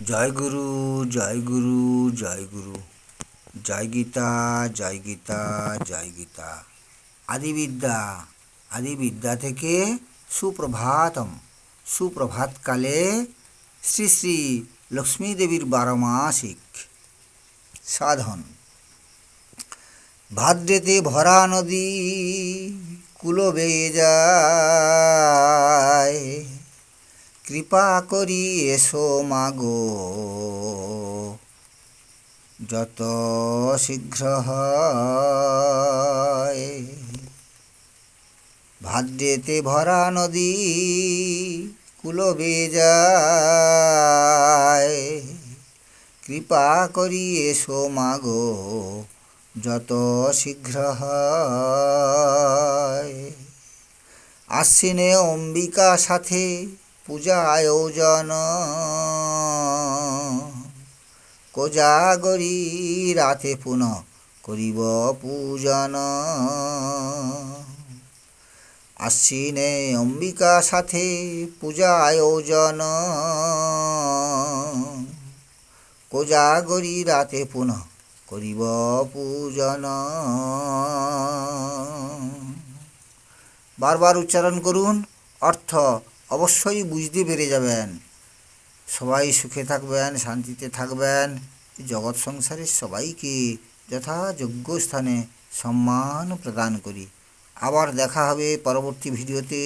জয় গুরু জয় গুরু জয় গুরু। জয় গীতা জয় গীতা জয় গীতা। আদিবিদ্যা আদিবিদ্যা থেকে সুপ্রভাতম। সুপ্রভাতকালে শ্রী শ্রী লক্ষ্মী দেবীর বারমাসিক সাধন। ভাদ্রেতে ভরা নদী কুলো বেয়ে যায় কৃপা করি এসো মাগো। যত শীঘ্র হয়, ভাদ্রেতে ভরা নদী কুলো বেয়ে যায়। কৃপা করি এসো মাগো, যত শীঘ্র আশ্বিনে অম্বিকা সাথে পূজা আয়োজন। কোজাগরি রাতে পুনঃ করিব পূজন। আশ্বিনে অম্বিকা সাথে পূজা আয়োজন। কোজাগরি রাতে পুনঃ করিব পূজন। বারবার উচ্চারণ করুন অর্থ অবশ্যই বুঝতে পেরে যাবেন। সবাই সুখে থাকবেন, শান্তিতে থাকবেন। জগৎ সংসারের সবাইকে যথাযোগ্য স্থানে সম্মান প্রদান করি। আবার দেখা হবে পরবর্তী ভিডিওতে।